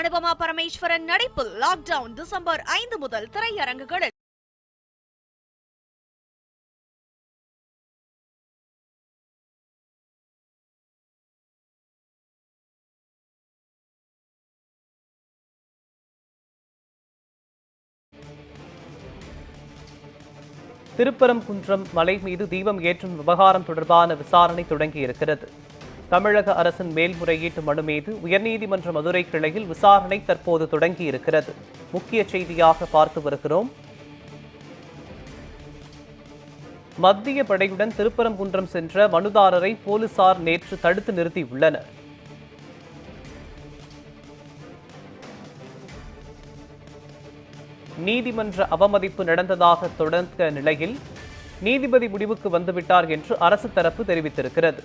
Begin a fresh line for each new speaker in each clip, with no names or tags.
அனுபமா பரமேஸ்வரன் நடிப்பில் lockdown December ஐந்து முதல் திரையரங்குகளில்.
திருப்பரங்குன்றம் மலை மீது தீபம் ஏற்றும் விவகாரம் தொடர்பான விசாரணை தொடங்கியிருக்கிறது. தமிழக அரசின் மேல்முறையீட்டு மனு மீது உயர்நீதிமன்ற மதுரை கிளையில் விசாரணை தற்போது தொடங்கியிருக்கிறது. முக்கிய செய்தியாக பார்த்து வருகிறோம். மத்திய படையுடன் திருப்பரங்குன்றம் சென்ற மனுதாரரை போலீசார் நேற்று தடுத்து நிறுத்தியுள்ளனர். நீதிமன்ற அவமதிப்பு நடந்ததாக தொடர்ந்த நிலையில் நீதிபதி முடிவுக்கு வந்துவிட்டார் என்று அரசு தரப்பு தெரிவித்திருக்கிறது.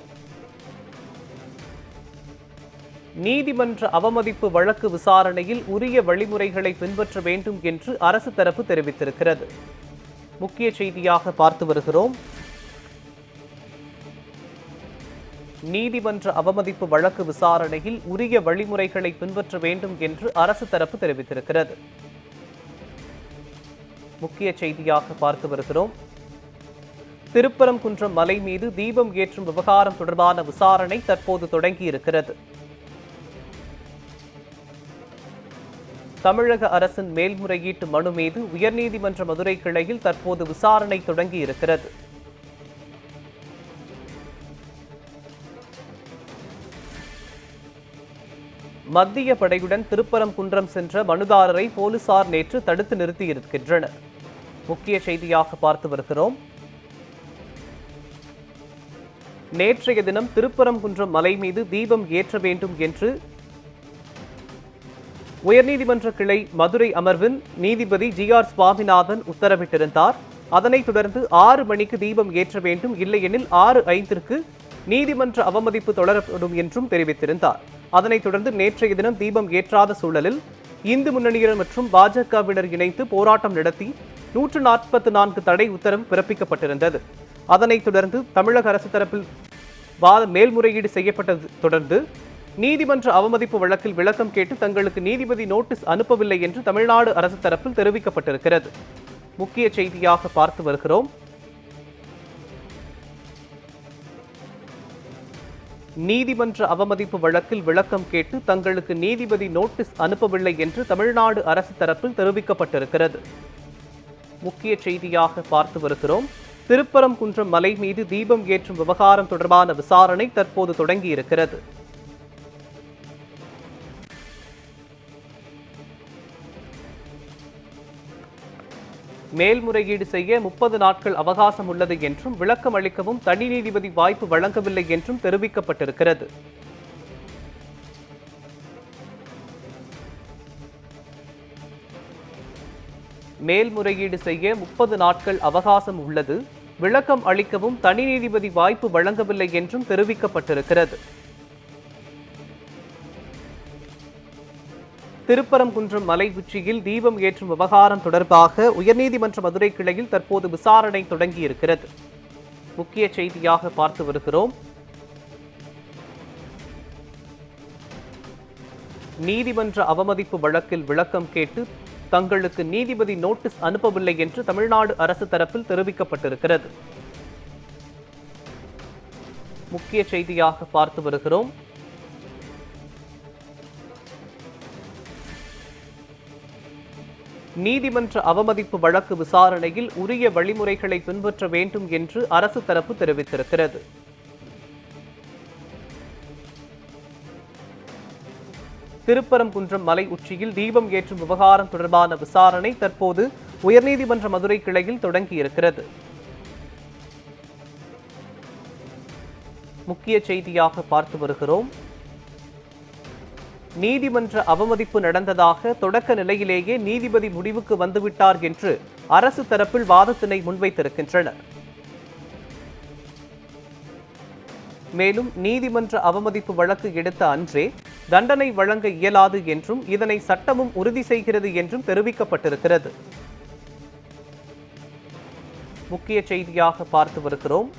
நீதிமன்ற அவமதிப்பு வழக்கு விசாரணையில் உரிய வழிமுறைகளை பின்பற்ற வேண்டும் என்று அரசு தரப்பு தெரிவித்திருக்கிறது. முக்கிய செய்தியாக பார்த்து வருகிறோம். நீதிமன்ற அவமதிப்பு வழக்கு விசாரணையில் உரிய வழிமுறைகளை பின்பற்ற வேண்டும் என்று அரசு தரப்பு தெரிவித்திருக்கிறது. முக்கிய செய்தியாக பார்த்து வருகிறோம். திருப்பரங்குன்றம் மலை மீது தீபம் ஏற்றும் விவகாரம் தொடர்பான விசாரணை தற்போது தொடங்கியிருக்கிறது. தமிழக அரசின் மேல்முறையீட்டு மனு மீது உயர்நீதிமன்ற மதுரை கிளையில் தற்போது விசாரணை தொடங்கியிருக்கிறது. மத்திய படையுடன் திருப்பரங்குன்றம் சென்ற மனுதாரரை போலீசார் நேற்று தடுத்து நிறுத்தியிருக்கின்றனர். முக்கிய செய்தியாக பார்த்து வருகிறோம். நேற்றைய தினம் திருப்பரங்குன்றம் மலை மீது தீபம் ஏற்ற வேண்டும் என்று உயர்நீதிமன்ற கிளை மதுரை அமர்வின் நீதிபதி ஜி ஆர் சுவாமிநாதன் உத்தரவிட்டிருந்தார். அதனைத் தொடர்ந்து ஆறு மணிக்கு தீபம் ஏற்ற வேண்டும் இல்லையெனில் ஆறு ஐந்திற்கு நீதிமன்ற அவமதிப்பு தொடரப்படும் என்றும் தெரிவித்திருந்தார். அதனைத் தொடர்ந்து நேற்றைய தினம் தீபம் ஏற்றாத சூழலில் இந்து முன்னணியினர் மற்றும் பாஜகவினர் இணைந்து போராட்டம் நடத்தி நூற்று நாற்பத்தி நான்கு தடை உத்தரவு பிறப்பிக்கப்பட்டிருந்தது. அதனைத் தொடர்ந்து தமிழக அரசு தரப்பில் வாத மேல்முறையீடு செய்யப்பட்டது. தொடர்ந்து நீதிமன்ற அவமதிப்பு வழக்கில் விளக்கம் கேட்டு தங்களுக்கு நீதிபதி நோட்டீஸ் அனுப்பவில்லை என்று தமிழ்நாடு அரசு தரப்பில் தெரிவிக்கப்பட்டிருக்கிறது. முக்கிய செய்தியாக பார்த்து வருகிறோம். நீதிமன்ற அவமதிப்பு வழக்கில் விளக்கம் கேட்டு தங்களுக்கு நீதிபதி நோட்டீஸ் அனுப்பவில்லை என்று தமிழ்நாடு அரசு தரப்பில் தெரிவிக்கப்பட்டிருக்கிறது. முக்கிய செய்தியாக பார்த்து வருகிறோம். திருப்பரங்குன்றம் மலை மீது தீபம் ஏற்றும் விவகாரம் தொடர்பான விசாரணை தற்போது தொடங்கியிருக்கிறது. மேல்முறையீடு செய்ய முப்பது நாட்கள் அவகாசம் உள்ளது என்றும் விளக்கம் அளிக்கவும் தனி நீதிபதி வாய்ப்பு வழங்கவில்லை என்றும் தெரிவிக்கப்பட்டிருக்கிறது. மேல்முறையீடு செய்ய முப்பது நாட்கள் அவகாசம் உள்ளது விளக்கம் அளிக்கவும் தனி நீதிபதி வாய்ப்பு வழங்கவில்லை என்றும் தெரிவிக்கப்பட்டிருக்கிறது. திருப்பரங்குன்றம் மலை உச்சியில் தீபம் ஏற்றும் விவகாரம் தொடர்பாக உயர்நீதிமன்ற மதுரை கிளையில் தற்போது விசாரணை தொடங்கியிருக்கிறது. முக்கிய செய்தியாக பார்த்து வருகிறோம். நீதிமன்ற அவமதிப்பு வழக்கில் விளக்கம் கேட்டு தங்களுக்கு நீதிபதி நோட்டீஸ் அனுப்பவில்லை என்று தமிழ்நாடு அரசு தரப்பில் தெரிவிக்கப்பட்டிருக்கிறது. முக்கிய செய்தியாக பார்த்து வருகிறோம். நீதிமன்ற அவமதிப்பு வழக்கு விசாரணையில் உரிய வழிமுறைகளை பின்பற்ற வேண்டும் என்று அரசு தரப்பு தெரிவித்திருக்கிறது. திருப்பரங்குன்றம் மலை உச்சியில் தீபம் ஏற்றும் விவகாரம் தொடர்பான விசாரணை தற்போது உயர்நீதிமன்ற மதுரை கிளையில் தொடங்கியிருக்கிறது. முக்கிய செய்தியாக பார்த்து வருகிறோம். நீதிமன்ற அவமதிப்பு நடந்ததாக தொடக்க நிலையிலேயே நீதிபதி முடிவுக்கு வந்துவிட்டார் என்று அரசு தரப்பில் வாதத்தினை முன்வைத்திருக்கின்றனர். மேலும் நீதிமன்ற அவமதிப்பு வழக்கு எடுத்த அன்றே தண்டனை வழங்க இயலாது என்றும் இதனை சட்டமும் உறுதி செய்கிறது என்றும் தெரிவிக்கப்பட்டிருக்கிறது. முக்கிய செய்தியாக பார்த்து வருகிறோம்.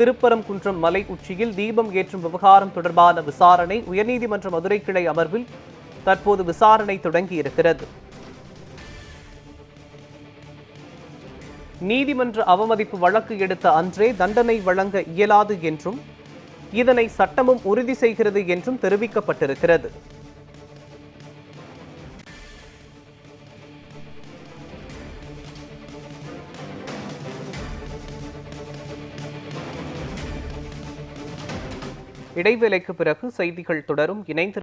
திருப்பரங்குன்றம் மலை உச்சியில் தீபம் ஏற்றும் விவகாரம் தொடர்பான விசாரணை உயர்நீதிமன்ற மதுரை கிளை அமர்வில் தற்போது விசாரணை தொடங்கியிருக்கிறது. நீதிமன்ற அவமதிப்பு வழக்கு எடுத்த அன்றே தண்டனை வழங்க இயலாது என்றும் இதனை சட்டமும் உறுதி செய்கிறது என்றும் தெரிவிக்கப்பட்டிருக்கிறது. இடைவேளைக்கு பிறகு செய்திகள் தொடரும். இணைந்து